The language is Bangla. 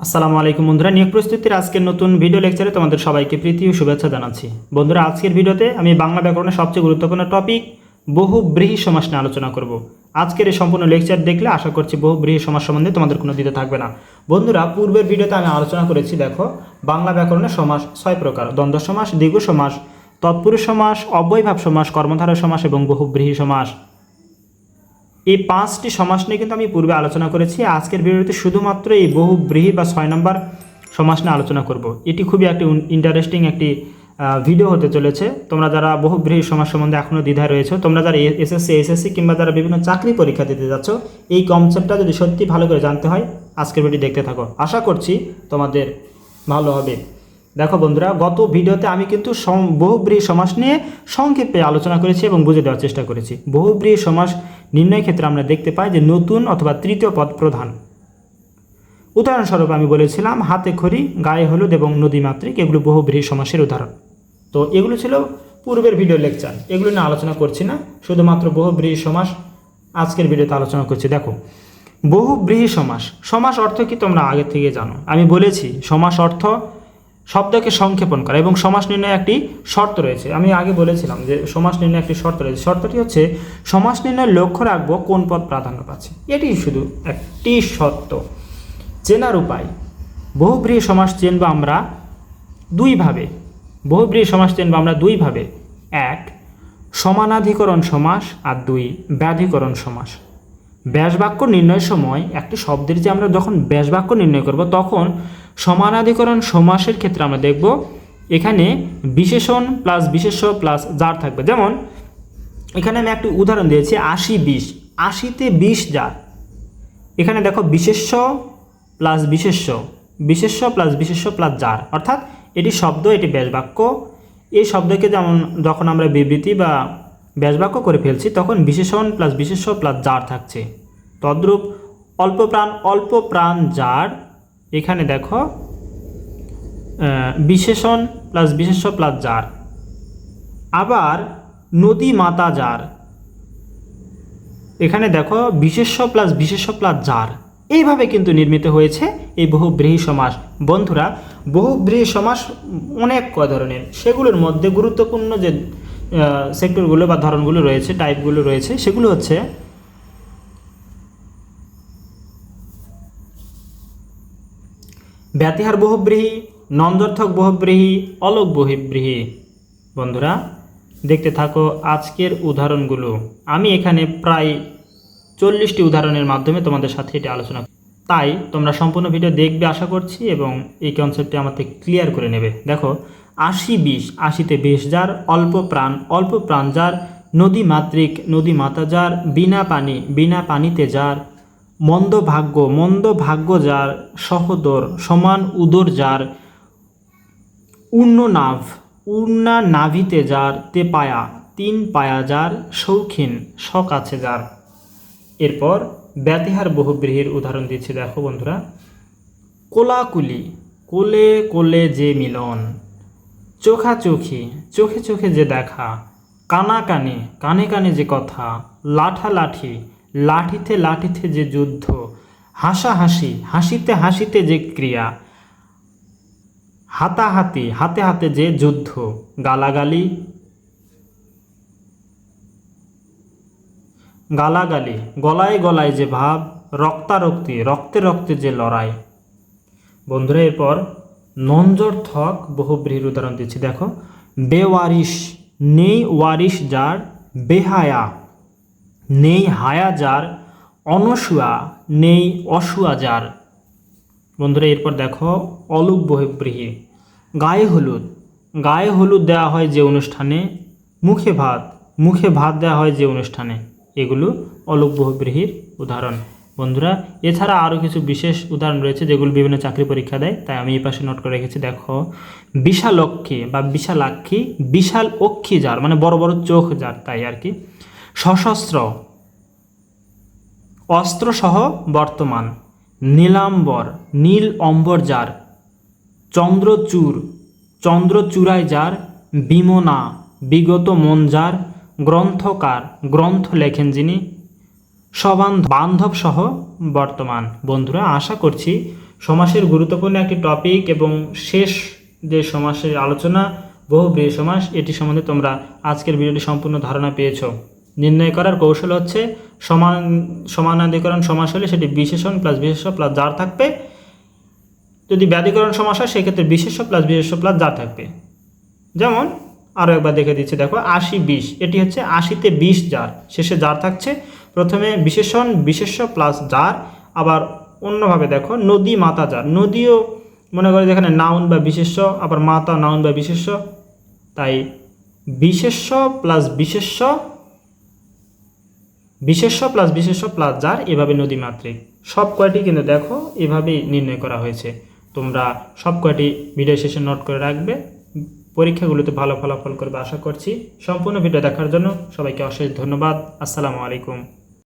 আসসালামু আলাইকুম বন্ধুরা, নিয়োগ প্রস্তুতির আজকের নতুন ভিডিও লেকচারে তোমাদের সবাইকে প্রীতি ও শুভেচ্ছা জানাচ্ছি। বন্ধুরা, আজকের ভিডিওতে আমি বাংলা ব্যাকরণের সবচেয়ে গুরুত্বপূর্ণ টপিক বহু ব্রীহি সমাস নিয়ে আলোচনা করব। আজকের এই সম্পূর্ণ লেকচার দেখলে আশা করছি বহু ব্রীহি সমাস সম্বন্ধে তোমাদের কোনো দিতে থাকবে না। বন্ধুরা, পূর্বের ভিডিওতে আমি আলোচনা করেছি, দেখো, বাংলা ব্যাকরণের সমাস ছয় প্রকার, দ্বন্দ্ব সমাস দ্বিগু সমাস, তৎপুরুষ সমাস, অব্যয়ভাব সমাস কর্মধারয় সমাস এবং বহু ব্রীহি সমাস। এই পাঁচটি সমাস নিয়ে কিন্তু আমি পূর্বে আলোচনা করেছি। আজকের ভিডিওতে শুধুমাত্র এই বহু ব্রীহি বা ছয় নম্বর সমাস নিয়ে আলোচনা করব। এটি খুবই একটি ইন্টারেস্টিং একটি ভিডিও হতে চলেছে। তোমরা যারা বহু ব্রীহি সমাস সম্বন্ধে এখনও দ্বিধায় রয়েছে, তোমরা যারা এসএসসি এসএসসি কিংবা যারা বিভিন্ন চাকরি পরীক্ষা দিতে যাচ্ছ, এই কনসেপ্টটা যদি সত্যি ভালো করে জানতে হয়, আজকের ভিডিও দেখতে থাকো। আশা করছি তোমাদের ভালো হবে। দেখো বন্ধুরা, গত ভিডিওতে আমি কিন্তু বহুব্রীহি সমাস নিয়ে সংক্ষেপে আলোচনা করেছি এবং বুঝে দেওয়ার চেষ্টা করেছি। বহুব্রীহি সমাস নির্ণয় ক্ষেত্রে আমরা দেখতে পাই যে নতুন অথবা তৃতীয় পদ প্রধান। উদাহরণস্বরূপ আমি বলেছিলাম, হাতে খড়ি, গায়ে হলুদ এবং নদীমাতৃক এগুলো বহুব্রীহি সমাসের উদাহরণ। তো এগুলো ছিল পূর্বের ভিডিও লেকচার এগুলো নিয়ে আলোচনা করছি না, শুধুমাত্র বহু বহুব্রীহি সমাস আজকের ভিডিওতে আলোচনা করছি। দেখো, বহু বহুব্রীহি সমাস সমাস অর্থ কি তোমরা আগে থেকে জানো? আমি বলেছি, সমাস অর্থ শব্দকে সংক্ষেপণ করা এবং সমাস নির্ণয়ে একটি শর্ত রয়েছে। আমি আগে বলেছিলাম যে সমাস নির্ণয়ে একটি শর্ত রয়েছে। শর্তটি হচ্ছে সমাস নির্ণয়ের লক্ষ্য রাখব কোন পদ প্রাধান্য পাচ্ছে। এটি শুধু একটি শর্ত। চেনার উপায়। বহুব্রীহি সমাস চেনব আমরা দুইভাবে। বহুব্রীহি সমাস চেনব আমরা দুইভাবে। এক, সমানাধিকরণ সমাস আর দুই, ব্যাধিকরণ সমাস। ব্যাসবাক্য নির্ণয়ের সময় একটি শব্দের যে আমরা যখন ব্যাসবাক্য নির্ণয় করব, তখন সমানাধিকরণ সমাসের ক্ষেত্রে আমরা দেখব এখানে বিশেষণ প্লাস বিশেষ্য প্লাস যার থাকবে। যেমন, এখানে আমি একটি উদাহরণ দিয়েছি, আশি বিশ। আশিতে বিশ যার। এখানে দেখো বিশেষ্য প্লাস বিশেষ্য। বিশেষ্য প্লাস বিশেষ্য প্লাস যার। অর্থাৎ এটি শব্দ, এটি ব্যাসবাক্য। এই শব্দকে যেমন যখন আমরা বিবৃতি বা ব্যাসবাক্য করে ফেলছি, তখন বিশেষণ প্লাস বিশেষ্য প্লাস যার থাকছে। তদ্রূপ অল্প প্রাণ অল্প প্রাণ যার এখানে দেখো বিশেষণ প্লাস বিশেষ্য প্লাস যার আবার নদী মাতা যার এখানে দেখো, বিশেষ্য প্লাস বিশেষ্য প্লাস যার এইভাবে কিন্তু নির্মিত হয়েছে এই বহুব্রীহি সমাস। বন্ধুরা, বহুব্রীহি সমাস অনেক কয় ধরনের? সেগুলোর মধ্যে গুরুত্বপূর্ণ যে সেক্টরগুলো বা ধরনগুলো রয়েছে টাইপগুলো রয়েছে, সেগুলো হচ্ছে ব্যতিহার বহুব্রীহি, নন্দর্থক বহুব্রীহি, অলোক বহুব্রীহি। বন্ধুরা, দেখতে থাকো আজকের উদাহরণগুলো। আমি এখানে প্রায় চল্লিশটি উদাহরণের মাধ্যমে তোমাদের সাথে এটি আলোচনা। তাই তোমরা সম্পূর্ণ ভিডিও দেখবে আশা করছি এবং এই কনসেপ্টটি আমাকে ক্লিয়ার করে নেবে। দেখো আশি বিশ আশিতে বেশ যার, অল্প প্রাণ অল্প প্রাণ যার, নদী মাতৃক, নদী মাতা যার, বিনা পানি, বিনা পানিতে যার, মন্দ ভাগ্য মন্দ ভাগ্য যার, সহদর, সমান উদর যার, উন্ননাভ নাভ উর্ণা নাভিতে যার তে পায়া তিন পায়া যার, শৌখিন শখ আছে যার। এরপর ব্যতিহার বহুব্রীহির উদাহরণ দিচ্ছে, দেখো বন্ধুরা। কোলাকুলি, কোলে কোলে যে মিলন। চোখাচোখি, চোখে চোখে যে দেখা, কানা কানে কানে কানে যে কথা, লাঠা লাঠি, লাঠিতে লাঠিতে যে যুদ্ধ হাসাহাসি হাসিতে হাসিতে যে ক্রিয়া, হাতাহাতি, হাতে হাতে যে যুদ্ধ, গালাগালি গালাগালি, গলায় গলায় যে ভাব, রক্তারক্তি, রক্তে রক্তে যে লড়াই। বন্ধুরা, এরপর নঞ্জর্থক বহুব্রীহির উদাহরণ দিচ্ছি, দেখো। বেওয়ারিশ, নেই ওয়ারিশ যার, বেহায়া, নেই হায়া যার অনসুয়া নেই অসুয়া যার। বন্ধুরা, এরপর দেখো, অলুক বহিব্রীহি গায়ে হলুদ গায়ে হলুদ দেওয়া হয় যে অনুষ্ঠানে, মুখে ভাত মুখে ভাত দেওয়া হয় যে অনুষ্ঠানে। এগুলো অলুক বহিব্রীহির উদাহরণ। বন্ধুরা, এছাড়া আরও কিছু বিশেষ উদাহরণ রয়েছে যেগুলো বিভিন্ন চাকরি পরীক্ষা দেয়, তাই আমি এই পাশে নোট করে রেখেছি, দেখো। বিশালক্ষী বা বিশালাক্ষী, বিশাল অক্ষী যার মানে বড় বড় চোখ যার তাই আর কি। সশস্ত্র, অস্ত্রসহ বর্তমান, নীলাম্বর, নীল অম্বর যার চন্দ্রচূড় চন্দ্রচূড়ায় যার বিমনা, বিগত মন যার গ্রন্থকার গ্রন্থ লেখেন যিনি সবান বান্ধব সহ বর্তমান। বন্ধুরা, আশা করছি সমাসের গুরুত্বপূর্ণ একটি টপিক এবং শেষ যে সমাসের আলোচনা বহুব্রীহি সমাস, এটি সম্বন্ধে তোমরা আজকের ভিডিওটি সম্পূর্ণ ধারণা পেয়েছ। নির্ণয় করার কৌশল হচ্ছে সমান, সমানাধিকরণ সমাস হলে সেটি বিশেষণ প্লাস বিশেষ্য প্লাস যার থাকবে। যদি ব্যাধিকরণ সমাস হয়, সেক্ষেত্রে বিশেষ্য প্লাস বিশেষ্য প্লাস যার থাকবে। যেমন আরও একবার দেখে দিচ্ছি, দেখো, আশি বিশ, এটি হচ্ছে আশিতে বিশ যার শেষে যার থাকছে। প্রথমে বিশেষণ, বিশেষ্য প্লাস জার আবার অন্যভাবে দেখো, নদী, মাতা জার নদীও মনে করে যেখানে নাউন বা বিশেষ্য, আবার মাতা নাউন বা বিশেষ্য। তাই বিশেষ্য প্লাস বিশেষ্য বিশেষ্য প্লাস বিশেষ্য প্লাস যার এভাবে নদীমাতৃক সব কয়টি কিন্তু দেখো, এভাবেই নির্ণয় করা হয়েছে। তোমরা সব কয়টি ভিডিও শেষে নোট করে রাখবে। পরীক্ষাগুলোতে ভালো ফলাফল করবে, আশা করছি। সম্পূর্ণ ভিডিও দেখার জন্য সবাইকে অশেষ ধন্যবাদ। আসসালামু আলাইকুম।